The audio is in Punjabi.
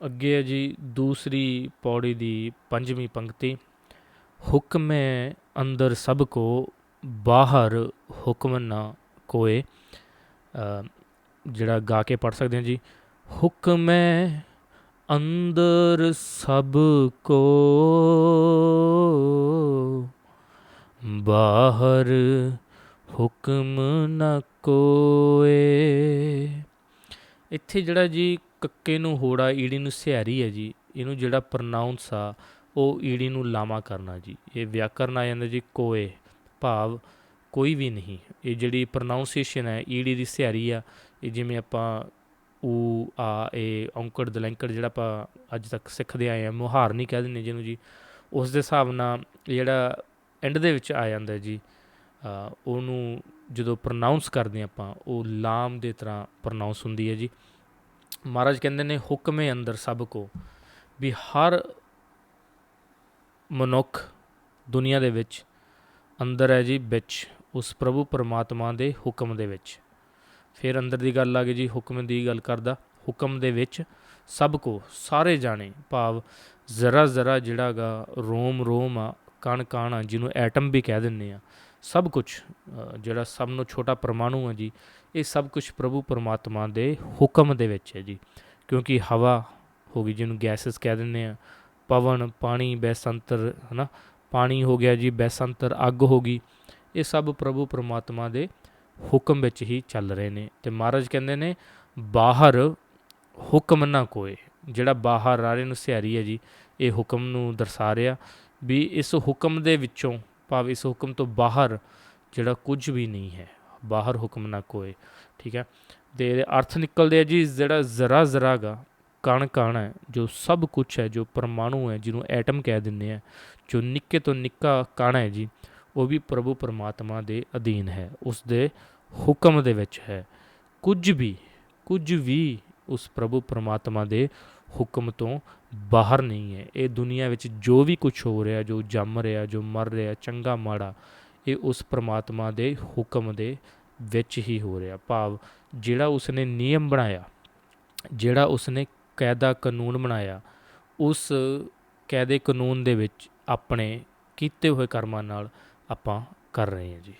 ਅੱਗੇ ਹੈ ਜੀ ਦੂਸਰੀ ਪੌੜੀ ਦੀ ਪੰਜਵੀਂ ਪੰਕਤੀ। ਹੁਕਮੇ ਅੰਦਰ ਸਭ ਕੋ, ਬਾਹਰ ਹੁਕਮ ਨਾ ਕੋਏ। ਜਿਹੜਾ ਗਾ ਕੇ ਪੜ ਸਕਦੇ ਹਾਂ ਜੀ। ਹੁਕਮੇ ਅੰਦਰ ਸਭ ਕੋ, ਬਾਹਰ ਹੁਕਮ ਨਾ ਕੋਏ। ਇੱਥੇ ਜਿਹੜਾ ਜੀ ਕੱਕੇ ਨੂੰ ਹੋੜਾ ਈੜੀ ਨੂੰ ਸਿਹਾਰੀ ਹੈ ਜੀ, ਇਹਨੂੰ ਜਿਹੜਾ ਪ੍ਰੋਨਾਉਂਸ ਆ, ਉਹ ਈੜੀ ਨੂੰ ਲਾਮਾ ਕਰਨਾ ਜੀ। ਇਹ ਵਿਆਕਰਨ ਆ ਜਾਂਦਾ ਜੀ, ਕੋਏ, ਭਾਵ, ਕੋਈ ਵੀ ਨਹੀਂ। ਇਹ ਜਿਹੜੀ ਪ੍ਰੋਨਾਉਂਸੀਏਸ਼ਨ ਹੈ, ਈੜੀ ਦੀ ਸਿਹਾਰੀ ਆ, ਇਹ ਜਿਵੇਂ ਆਪਾਂ ਊ, ਆ, ਏ, ਔਂਕੜ, ਦਲੈਂਕੜ ਜਿਹੜਾ ਆਪਾਂ ਅੱਜ ਤੱਕ ਸਿੱਖਦੇ ਆਏ ਆ ਮੁਹਾਰਨੀ ਕਹਿ ਦਿੰਦੇ ਜਿਹਨੂੰ ਜੀ, ਉਸ ਦੇ ਹਿਸਾਬ ਨਾਲ ਜਿਹੜਾ ਐਂਡ ਦੇ ਵਿੱਚ ਆ ਜਾਂਦਾ ਜੀ ਉਹਨੂੰ ਜਦੋਂ ਪ੍ਰੋਨਾਉਂਸ ਕਰਦੇ ਹਾਂ ਆਪਾਂ, ਉਹ ਲਾਮ ਦੇ ਤਰ੍ਹਾਂ ਪ੍ਰੋਨਾਉਂਸ ਹੁੰਦੀ ਹੈ ਜੀ। ਮਹਾਰਾਜ ਕਹਿੰਦੇ ਨੇ, ਹੁਕਮੇ ਅੰਦਰ ਸਭ ਕੋ, ਵੀ ਹਰ ਮਨੁੱਖ ਦੁਨੀਆ ਦੇ ਵਿੱਚ ਅੰਦਰ ਹੈ ਜੀ, ਵਿੱਚ ਉਸ ਪ੍ਰਭੂ ਪਰਮਾਤਮਾ ਦੇ ਹੁਕਮ ਦੇ ਵਿੱਚ। ਫਿਰ ਅੰਦਰ ਦੀ ਗੱਲ ਆ ਗਈ ਜੀ, ਹੁਕਮ ਦੀ ਗੱਲ ਕਰਦਾ, ਹੁਕਮ ਦੇ ਵਿੱਚ ਸਭ ਕੋ, ਸਾਰੇ ਜਾਣੇ, ਭਾਵ ਜ਼ਰਾ ਜ਼ਰਾ ਜਿਹੜਾ ਗਾ ਰੋਮ ਰੋਮ ਆ, ਕਣ ਕਣ ਆ, ਜਿਹਨੂੰ ਐਟਮ ਵੀ ਕਹਿ ਦਿੰਦੇ ਆ ਸਭ ਕੁਝ ਜਿਹੜਾ ਸਭ ਨੂੰ ਛੋਟਾ ਪਰਮਾਣੂ ਹੈ ਜੀ, ਇਹ ਸਭ ਕੁਝ ਪ੍ਰਭੂ ਪਰਮਾਤਮਾ ਦੇ ਹੁਕਮ ਦੇ ਵਿੱਚ ਹੈ ਜੀ। ਕਿਉਂਕਿ ਹਵਾ ਹੋ ਗਈ ਜਿਹਨੂੰ ਗੈਸਸ ਕਹਿ ਦਿੰਦੇ ਆ, ਪਵਨ, ਪਾਣੀ, ਬੈਸੰਤਰ, ਹਨਾ? ਪਾਣੀ ਹੋ ਗਿਆ ਜੀ, ਬੈਸੰਤਰ, ਅੱਗ ਹੋ ਗਈ, ਇਹ ਸਭ ਪ੍ਰਭੂ ਪਰਮਾਤਮਾ ਦੇ ਹੁਕਮ ਵਿੱਚ ਹੀ ਚੱਲ ਰਹੇ ਨੇ। ਤੇ ਮਹਾਰਾਜ ਕਹਿੰਦੇ ਨੇ, ਬਾਹਰ ਹੁਕਮ ਨਾ ਕੋਏ। ਜਿਹੜਾ ਬਾਹਰ ਆ ਰਹੇ ਨੂੰ ਸਿਹਾਰੀ ਹੈ ਜੀ, ਇਹ ਹੁਕਮ ਨੂੰ ਦਰਸਾ ਰਿਹਾ ਵੀ ਇਸ ਹੁਕਮ ਦੇ ਵਿੱਚੋਂ ਭਾਵ ਇਸ ਹੁਕਮ ਤੋਂ ਬਾਹਰ ਜਿਹੜਾ ਕੁਝ ਵੀ ਨਹੀਂ ਹੈ, ਬਾਹਰ ਹੁਕਮ ਨਾ ਕੋਏ, ਠੀਕ ਹੈ? ਤੇ ਇਹਦੇ ਅਰਥ ਨਿਕਲਦੇ ਆ ਜੀ, ਜਿਹੜਾ ਜ਼ਰਾ ਜ਼ਰਾ ਗਾ, ਕਣ ਕਣ ਹੈ, ਜੋ ਸਭ ਕੁਝ ਹੈ, ਜੋ ਪਰਮਾਣੂ ਹੈ, ਜਿਹਨੂੰ ਐਟਮ ਕਹਿ ਦਿੰਦੇ ਆ, ਜੋ ਨਿੱਕੇ ਤੋਂ ਨਿੱਕਾ ਕਣ ਹੈ ਜੀ, ਉਹ ਵੀ ਪ੍ਰਭੂ ਪਰਮਾਤਮਾ ਦੇ ਅਧੀਨ ਹੈ, ਉਸ ਦੇ ਹੁਕਮ ਦੇ ਵਿੱਚ ਹੈ। ਕੁਝ ਵੀ ਕੁਝ ਵੀ ਉਸ ਪ੍ਰਭੂ ਪਰਮਾਤਮਾ ਦੇ ਹੁਕਮ ਤੋਂ ਬਾਹਰ ਨਹੀਂ ਹੈ। ਇਹ ਦੁਨੀਆ ਵਿੱਚ ਜੋ ਵੀ ਕੁਝ ਹੋ ਰਿਹਾ, ਜੋ ਜੰਮ ਰਿਹਾ, ਜੋ ਮਰ ਰਿਹਾ, ਚੰਗਾ ਮਾੜਾ, ਇਹ ਉਸ ਪਰਮਾਤਮਾ ਦੇ ਹੁਕਮ ਦੇ ਵਿੱਚ ਹੀ ਹੋ ਰਿਹਾ। ਭਾਵ ਜਿਹੜਾ ਉਸਨੇ ਨਿਯਮ ਬਣਾਇਆ, ਜਿਹੜਾ ਉਸਨੇ ਕਾਇਦਾ ਕਾਨੂੰਨ ਬਣਾਇਆ, ਉਸ ਕਾਇਦੇ ਕਾਨੂੰਨ ਦੇ ਵਿੱਚ ਆਪਣੇ ਕੀਤੇ ਹੋਏ ਕਰਮਾਂ ਨਾਲ ਆਪਾਂ ਕਰ ਰਹੇ ਹਾਂ ਜੀ।